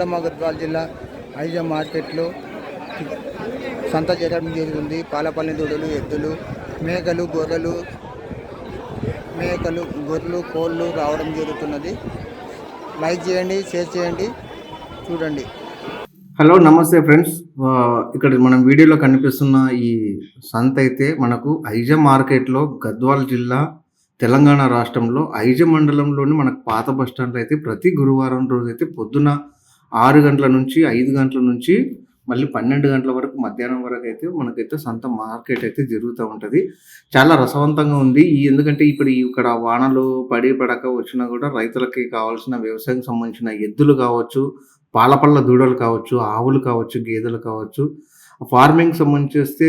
జోగులమ్మ గద్వాల జిల్లా ఐజా మార్కెట్లో సంత జరగడం జరుగుతుంది పాలపల్లి దూడలు ఎద్దులు మేకలు గొర్రెలు మేకలు గొర్రెలు కోళ్ళు రావడం జరుగుతున్నది. లైక్ చేయండి షేర్ చేయండి చూడండి. హలో నమస్తే ఫ్రెండ్స్. ఇక్కడ మనం వీడియోలో కనిపిస్తున్న ఈ సంత అయితే మనకు ఐజ మార్కెట్లో గద్వాల్ జిల్లా తెలంగాణ రాష్ట్రంలో ఐజ మండలంలోని మనకు పాత బస్ స్టాండ్ అయితే ప్రతి గురువారం రోజు అయితే పొద్దున ఆరు గంటల నుంచి ఐదు గంటల నుంచి మళ్ళీ పన్నెండు గంటల వరకు మధ్యాహ్నం వరకు అయితే మనకైతే సొంత మార్కెట్ అయితే జరుగుతూ ఉంటుంది. చాలా రసవంతంగా ఉంది. ఈ ఎందుకంటే ఇప్పుడు ఇక్కడ వానలు పడి పడక వచ్చినా కూడా రైతులకి కావాల్సిన వ్యవసాయం సంబంధించిన ఎద్దులు కావచ్చు పాలపళ్ళ దూడలు కావచ్చు ఆవులు కావచ్చు గేదెలు కావచ్చు ఫార్మింగ్ సంబంధించి వస్తే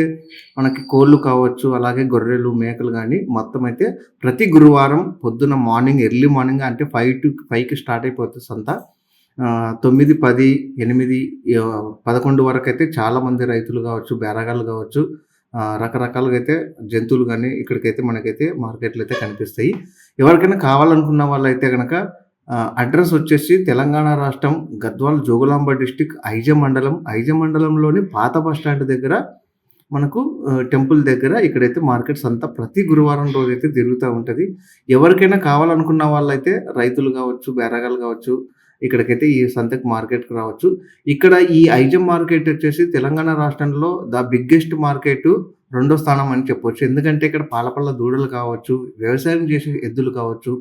మనకి కోళ్ళు కావచ్చు అలాగే గొర్రెలు మేకలు కానీ మొత్తం అయితే ప్రతి గురువారం పొద్దున మార్నింగ్ ఎర్లీ మార్నింగ్ అంటే ఫైవ్ టు ఫైవ్కి స్టార్ట్ అయిపోతుంది సంత. తొమ్మిది పది ఎనిమిది పదకొండు వరకు అయితే చాలామంది రైతులు కావచ్చు బేరగాళ్ళు కావచ్చు రకరకాలుగా అయితే జంతువులు కానీ ఇక్కడికైతే మనకైతే మార్కెట్లు అయితే కనిపిస్తాయి. ఎవరికైనా కావాలనుకున్న వాళ్ళైతే కనుక అడ్రస్ వచ్చేసి తెలంగాణ రాష్ట్రం గద్వాల్ జోగులాంబ డిస్టిక్ ఐజ మండలం. ఐజ మండలంలోని పాత బస్ స్టాండ్ దగ్గర మనకు టెంపుల్ దగ్గర ఇక్కడైతే మార్కెట్స్ అంతా ప్రతి గురువారం రోజు అయితే తిరుగుతూ ఉంటుంది. ఎవరికైనా కావాలనుకున్న వాళ్ళైతే రైతులు కావచ్చు బేరగాలు కావచ్చు ఇక్కడికైతే ఈ సంతకు మార్కెట్కి రావచ్చు. ఇక్కడ ఈ ఐజం మార్కెట్ వచ్చేసి తెలంగాణ రాష్ట్రంలో ద బిగ్గెస్ట్ మార్కెట్ రెండో స్థానం అని చెప్పవచ్చు ఎందుకంటే ఇక్కడ పాలపల్ల దూడలు కావచ్చు వ్యవసాయం చేసే ఎద్దులు కావచ్చు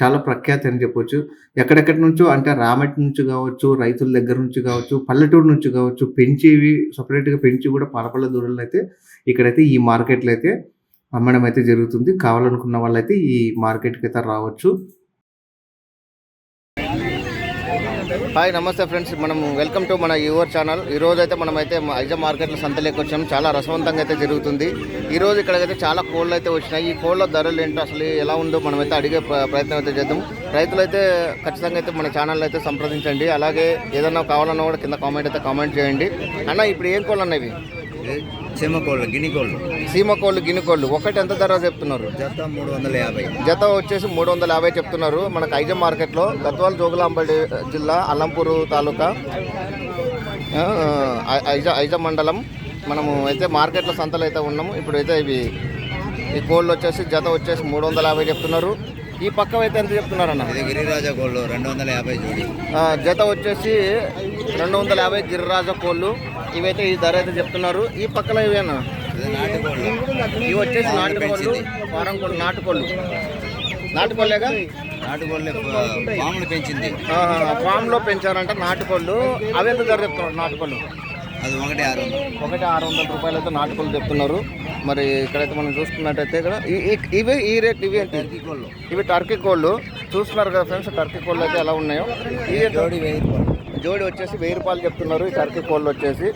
చాలా ప్రఖ్యాతి అని చెప్పొచ్చు. ఎక్కడెక్కడి నుంచో అంటే రామటి నుంచి కావచ్చు రైతుల దగ్గర నుంచి కావచ్చు పల్లెటూరు నుంచి కావచ్చు పెంచేవి సపరేట్గా పెంచి కూడా పాలపల్ల దూడలు అయితే ఇక్కడైతే ఈ మార్కెట్లో అయితే అమ్మడం అయితే జరుగుతుంది. కావాలనుకున్న వాళ్ళైతే ఈ మార్కెట్కి అయితే రావచ్చు. హాయ్ నమస్తే ఫ్రెండ్స్. మనం వెల్కమ్ టు మన యువర్ ఛానల్. ఈ రోజు అయితే మనమైతే ఐజా మార్కెట్లో సంతలోకి వచ్చాము చాలా రసవంతంగా అయితే జరుగుతుంది. ఈ రోజు ఇక్కడికైతే చాలా కోళ్ళు అయితే వచ్చినాయి. ఈ కోళ్ళ ధరలు ఏంటో అసలు ఎలా ఉందో మనం అయితే అడిగే ప్రయత్నం అయితే చేద్దాం. రైతులు అయితే ఖచ్చితంగా అయితే మన ఛానల్ అయితే సంప్రదించండి. అలాగే ఏదన్నా కావాలన్నా కూడా కింద కామెంట్ అయితే కామెంట్ చేయండి. అన్న ఇప్పుడు ఏం కోళ్ళు అన్నవి సీమకోళ్ళు గిని కోళ్ళు సీమ కోళ్ళు గిని కోళ్ళు ఒకటి ఎంత ధర చెప్తున్నారు? జత మూడు వందల యాభై. జత వచ్చేసి మూడు వందల యాభై చెప్తున్నారు. మనకు ఐజం మార్కెట్లో గద్వాల జోగులాంబడి జిల్లా అల్లంపూరు తాలూకా ఐజ ఐజ మండలం. మనము అయితే మార్కెట్లో సంతలు అయితే ఉన్నాము. ఇప్పుడు అయితే ఇవి ఈ కోళ్ళు వచ్చేసి జత వచ్చేసి మూడు వందల యాభై చెప్తున్నారు. ఈ పక్క అయితే ఎంత చెప్తున్నారు అన్న ఇది గిరిరాజా కోళ్ళు రెండు వందల యాభై జత వచ్చేసి రెండు వందల యాభై గిరిరాజ కోళ్ళు. ఇవైతే ఈ ధర అయితే చెప్తున్నారు. ఈ పక్కన ఇవేనా? ఇవి వచ్చేసి నాటుకోళ్ళు ఫారం కోళ్ళు నాటుకోళ్ళు. నాటుకోళ్ళేగా? నాటుకోళ్ళు పాములు పెంచింది. ఫామ్లో పెంచారంట నాటుకోళ్ళు. అవి ఎంత ధర చెప్తున్నారు నాటుకోళ్ళు? అది ఒకటి ఆరు వందలు. ఒకటి ఆరు వందల రూపాయలు అయితే నాటుకోళ్ళు చెప్తున్నారు. మరి ఇక్కడైతే మనం చూసుకున్నట్టయితే ఇక్కడ ఇవి ఈ రేట్ ఇవి కోళ్ళు. ఇవి టర్కీ కోళ్ళు. చూస్తున్నారు కదా ఫ్రెండ్స్ టర్కీ కోళ్ళు అయితే ఎలా ఉన్నాయో? ఈ జోడి వెయ్యి రూపాయలు. జోడి వచ్చేసి వెయ్యి రూపాయలు చెప్తున్నారు. ఈ టర్కీ కోళ్ళు వచ్చేసి.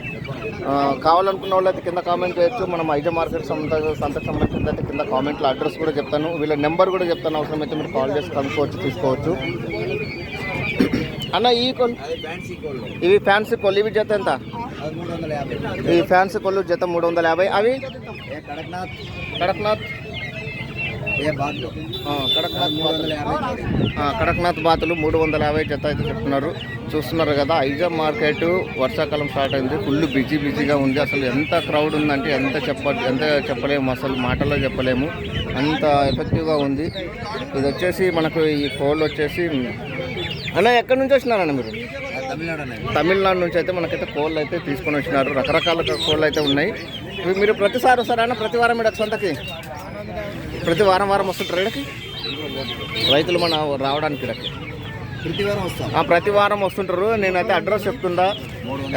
కావాలనుకున్న వాళ్ళు అయితే కింద కామెంట్ చేయొచ్చు. మనం ఐజా మార్కెట్ సంత సంతకు సంబంధించిన అయితే కింద కామెంట్లో అడ్రస్ కూడా చెప్తాను. వీళ్ళ నెంబర్ కూడా చెప్తాను. అవసరమైతే మీరు కాల్ చేసి కనుక్కోవచ్చు తీసుకోవచ్చు. అన్న ఈ ఇవి ఫ్యాన్సీ కోళ్ళు. ఇవి జత ఎంత? ఈ ఫ్యాన్సీ కోళ్ళు జత మూడు వందల యాభై. అవి? కడక్నాథ్. కడక్నాథ్. కడక్నాథ్ బాతులు మూడు వందల యాభై జత అయితే చెప్తున్నారు. చూస్తున్నారు కదా ఐజా మార్కెట్ వర్షాకాలం స్టార్ట్ అయింది. ఫుల్ బిజీ బిజీగా ఉంది. అసలు ఎంత క్రౌడ్ ఉందంటే ఎంత చెప్ప ఎంత చెప్పలేము. అసలు మాటల్లో చెప్పలేము. అంత ఎఫెక్టివ్గా ఉంది. ఇది వచ్చేసి మనకు ఈ కోళ్ళు వచ్చేసి అన్న ఎక్కడి నుంచి వచ్చినారన్న మీరు? తమిళనాడు నుంచి అయితే మనకైతే కోళ్ళు అయితే తీసుకొని వచ్చినారు. రకరకాల కోళ్ళు అయితే ఉన్నాయి. మీరు ప్రతిసారి వస్తారా ప్రతి వారం ఇక్కడ సొంతకి ప్రతి వారం వారం వస్తుంటారు ఇక్కడికి రైతులు మన రావడానికి ఇక్కడికి ప్రతి వారం వస్తాం. ప్రతి వారం వస్తుంటారు. నేనైతే అడ్రస్ చెప్తుందా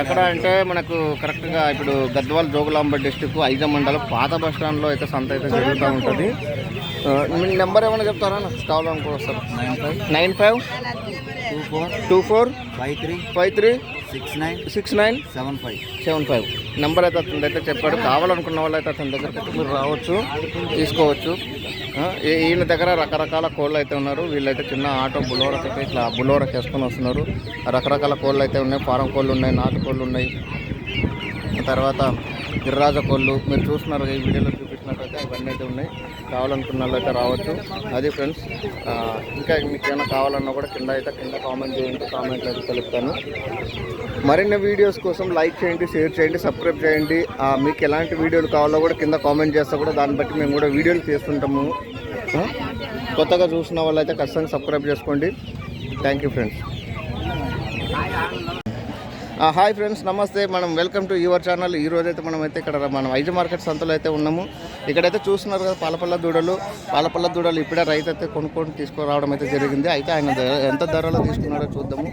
ఎక్కడ అంటే మనకు కరెక్ట్గా ఇప్పుడు గద్వాల్ జోగులాంబ డిస్టిక్ ఐజా మండలం పాత బస్ స్టాండ్లో అయితే సంత అయితే జరుగుతూ ఉంటుంది. మీ నెంబర్ ఏమైనా చెప్తారా? కావాలనుకో వస్తారు nine five nine five two four two four five three five three six nine six nine seven five. Seven five. Number అయితే అతని దగ్గర చెప్పాడు. కావాలనుకున్న వాళ్ళు అయితే అతని దగ్గరికి అయితే మీరు రావచ్చు. తీసుకోవచ్చు. ఈయన దగ్గర రకరకాల కోళ్ళు అయితే ఉన్నారు. వీళ్ళైతే చిన్న ఆటో బులోరకు అయితే ఇట్లా బులోరకు వేసుకొని వస్తున్నారు. రకరకాల కోళ్ళు అయితే ఉన్నాయి. ఫారం కోళ్ళు ఉన్నాయి నాటు కోళ్ళు ఉన్నాయి. తర్వాత గిరిరాజ కోళ్ళు. మీరు చూస్తున్నారు ఈ వీడియోలో చూపిస్తున్నారు అవన్నీ ఇవన్నీ అయితే ఉన్నాయి. కావాలనుకున్న వాళ్ళైతే రావచ్చు. అది ఫ్రెండ్స్ ఇంకా మీకు ఏమైనా కావాలన్నా కూడా కింద అయితే కింద కామెంట్ చేయండి కామెంట్లు అయితే తెలుపుతాను. మరిన్ని వీడియోస్ కోసం లైక్ చేయండి షేర్ చేయండి సబ్స్క్రైబ్ చేయండి. మీకు ఎలాంటి వీడియోలు కావాలో కూడా కింద కామెంట్ చేస్తే కూడా దాన్ని బట్టి మేము కూడా వీడియోలు చేస్తుంటాము. కొత్తగా చూసిన వాళ్ళైతే ఖచ్చితంగా సబ్స్క్రైబ్ చేసుకోండి. Thank you friends hi friends నమస్తే. మనం వెల్కమ్ టు యువర్ ఛానల్ ఈ మనం అయితే ఇక్కడ మనం ఐజీ మార్కెట్ సంతలో అయితే ఉన్నాము. ఇక్కడైతే చూస్తున్నారు కదా పాలపల్ల దూడలు. పాలపల్ల దూడలు ఇప్పుడే రైతు అయితే కొనుక్కొని తీసుకురావడం అయితే జరిగింది. అయితే ఆయన ఎంత ధరలో తీసుకున్నాడో చూద్దాము.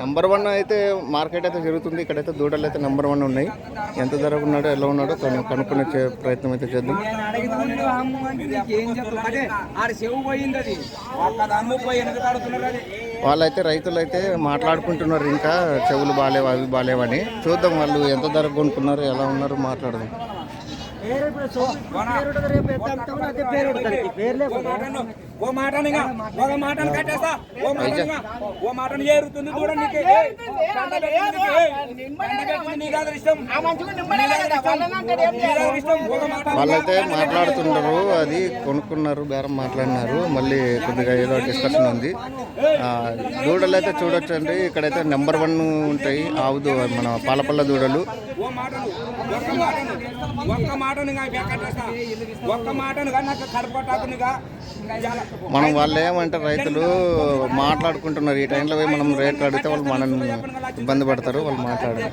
నెంబర్ వన్ అయితే మార్కెట్ అయితే జరుగుతుంది. ఇక్కడైతే దూడలు అయితే నెంబర్ వన్ ఉన్నాయి. ఎంత ధర ఉన్నాడో ఎలా ఉన్నాడో తను కనుక్కునే ప్రయత్నం అయితే చేద్దాం. వాళ్ళైతే రైతులు అయితే మాట్లాడుకుంటున్నారు ఇంకా. చెవులు బాగాలేవు అవి బాగాలేవని చూద్దాం వాళ్ళు ఎంత ధర కొనుక్కున్నారు ఎలా ఉన్నారు మాట్లాడదాం. మాటను ఓ మాటను ఇంకా, ఒక మాటను కట్టేస్తా. ఓ మాటను ఇంకా, ఓ మాటను ఏరుతుంది కూడా నీకు. మాట వాళ్ళైతే మాట్లాడుతున్నారు అది కొనుక్కున్నారు బేరం మాట్లాడినారు మళ్ళీ కొద్దిగా ఏదో డిస్కషన్ ఉంది. ఆ, దూడలు అయితే చూడొచ్చండి ఇక్కడైతే నెంబర్ వన్ ఉంటాయి ఆవు దూ మన పాలపల్ల దూడలు. ఒక్క మాటను ఒక్క మాటను నాకు కడపటాకునిగా మనం వాళ్ళు ఏమంటే రైతులు మాట్లాడుకుంటున్నారు. ఈ టైంలో పోయి మనం రేట్లు అడిగితే వాళ్ళు మనల్ని ఇబ్బంది పడతారు వాళ్ళు మాట్లాడారు.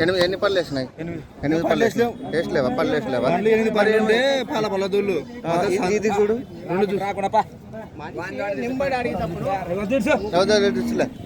ఎనిమిది ఎన్ని పళ్ళు వేసినాయి? ఎనిమిది పళ్ళు వేసినావు వేసలేవా? పళ్ళు వేసలేవా మరి ఏంటి? ఆ, ఇది- ఇది చూడు. రాకుండా పా. ఎవరు తెలుసు? చదువు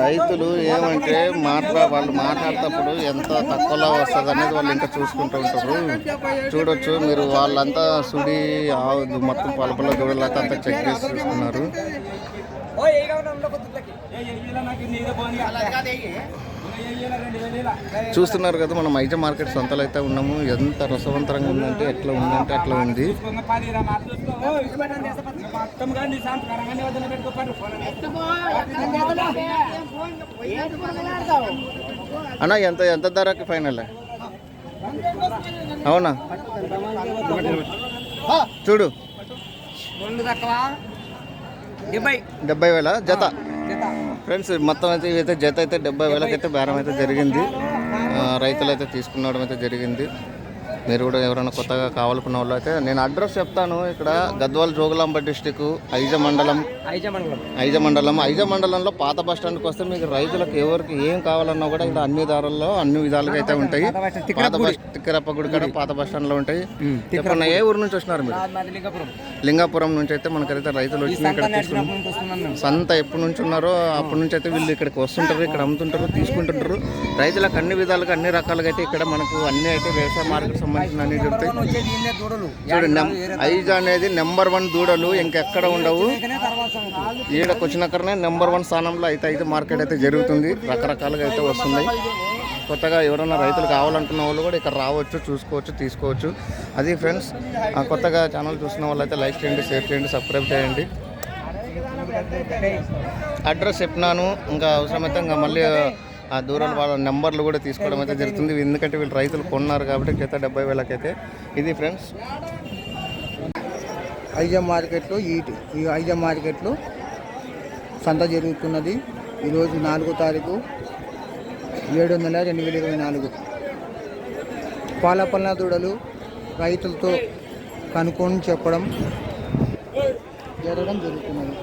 రైతులు ఏమంటే మాట్లా వాళ్ళు మాట్లాడేటప్పుడు ఎంత తక్కువలో వస్తుంది అనేది వాళ్ళు ఇంకా చూసుకుంటూ ఉంటారు. చూడొచ్చు మీరు వాళ్ళంతా సుడి ఆవు మొత్తం పలపల దూడలు అయితే అంతా చెక్ చేసి చూస్తున్నారు. చూస్తున్నారు కదా మనం ఐజ మార్కెట్ సంతలో అయితే ఉన్నాము. ఎంత రసవంతరంగా ఉందంటే ఎట్లా ఉందంటే అట్లా ఉంది. అన్న ఎంత ఎంత ధరకి ఫైనల్? అవునా? చూడు. డెబ్బై. డెబ్బై వేల? జత. ఫ్రెండ్స్ మొత్తం అయితే ఇవైతే జత అయితే డెబ్బై వేలకైతే బేరం అయితే జరిగింది. రైతులు అయితే తీసుకున్నడం అయితే జరిగింది. మీరు కూడా ఎవరైనా కొత్తగా కావాలనుకున్న వాళ్ళు అయితే నేను అడ్రస్ చెప్తాను. ఇక్కడ గద్వాల్ జోగులాంబ డిస్టిక్ ఐజ మండలం ఐజ మండలం ఐజ మండలంలో పాత బస్ స్టాండ్కి వస్తే మీకు రైతులకు ఎవరికి ఏం కావాలన్నా కూడా ఇక్కడ అన్ని దారుల్లో అన్ని విధాలుగా అయితే ఉంటాయి. పాత బస్ తిక్కరప్ప గుడి కాడ పాత బస్ స్టాండ్లో ఉంటాయి. చెప్పండి ఏ ఊరు నుంచి వచ్చినారు మీరు? లింగాపురం. నుంచి అయితే మనకైతే రైతులు వచ్చి ఇక్కడ సంత ఎప్పటి నుంచి ఉన్నారో అప్పటి నుంచి అయితే వీళ్ళు ఇక్కడికి వస్తుంటారు ఇక్కడ అమ్ముతుంటారు తీసుకుంటుంటారు. రైతులకు అన్ని విధాలుగా అన్ని రకాలుగా అయితే ఇక్కడ మనకు అన్ని అయితే వ్యవసాయ మార్కెట్ సంబంధించిన అన్ని దొరుకుతాయి చూడండి ఐజా అనేది నెంబర్ వన్ దూడలు ఇంకెక్కడ ఉండవు. ఈడకి వచ్చినాకనే నెంబర్ వన్ స్థానంలో అయితే అయితే మార్కెట్ అయితే జరుగుతుంది. రకరకాలుగా అయితే వస్తున్నాయి. కొత్తగా ఎవరైనా రైతులు కావాలనుకున్న వాళ్ళు కూడా ఇక్కడ రావచ్చు చూసుకోవచ్చు తీసుకోవచ్చు. అది ఫ్రెండ్స్ కొత్తగా ఛానల్ చూసిన వాళ్ళు అయితే లైక్ చేయండి షేర్ చేయండి సబ్స్క్రైబ్ చేయండి. అడ్రస్ చెప్పినాను. ఇంకా అవసరమైతే ఇంకా మళ్ళీ ఆ దూరం వాళ్ళ నెంబర్లు కూడా తీసుకోవడం అయితే జరుగుతుంది. ఎందుకంటే వీళ్ళు రైతులు కొన్నారు కాబట్టి క్రిత డెబ్బై వేలకైతే. ఇది ఫ్రెండ్స్. ఐజా మార్కెట్లో ఈ ఈ ఐజా మార్కెట్లో సంత జరుగుతున్నది. ఈరోజు నాలుగో తారీఖు ఏడు నెల రెండు వేల ఇరవై నాలుగు. పాలపల్ల దూడలు రైతులతో కనుక్కొని చెప్పడం జరగడం జరుగుతున్నది.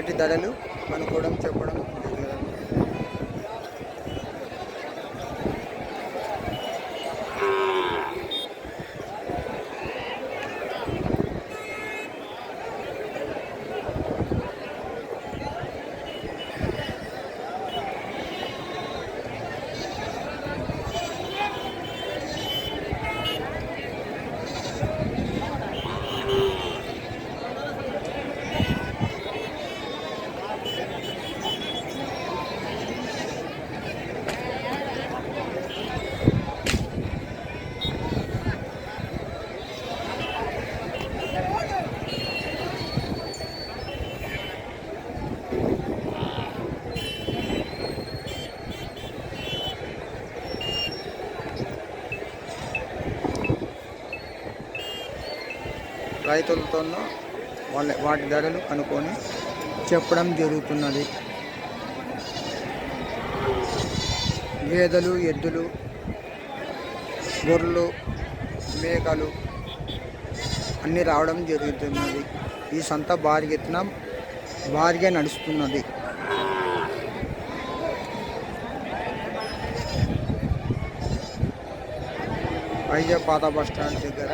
వాటి ధరలు కనుక్కోవడం చెప్పడం రైతులతోనూ వాళ్ళ వాటి ధరలు కనుక్కొని చెప్పడం జరుగుతున్నది. గేదెలు ఎద్దులు గొర్రెలు మేకలు అన్నీ రావడం జరుగుతున్నది. ఈ సంత భారీ భారీగా నడుస్తున్నది. వైజాగ్ పాత బస్ స్టాండ్ దగ్గర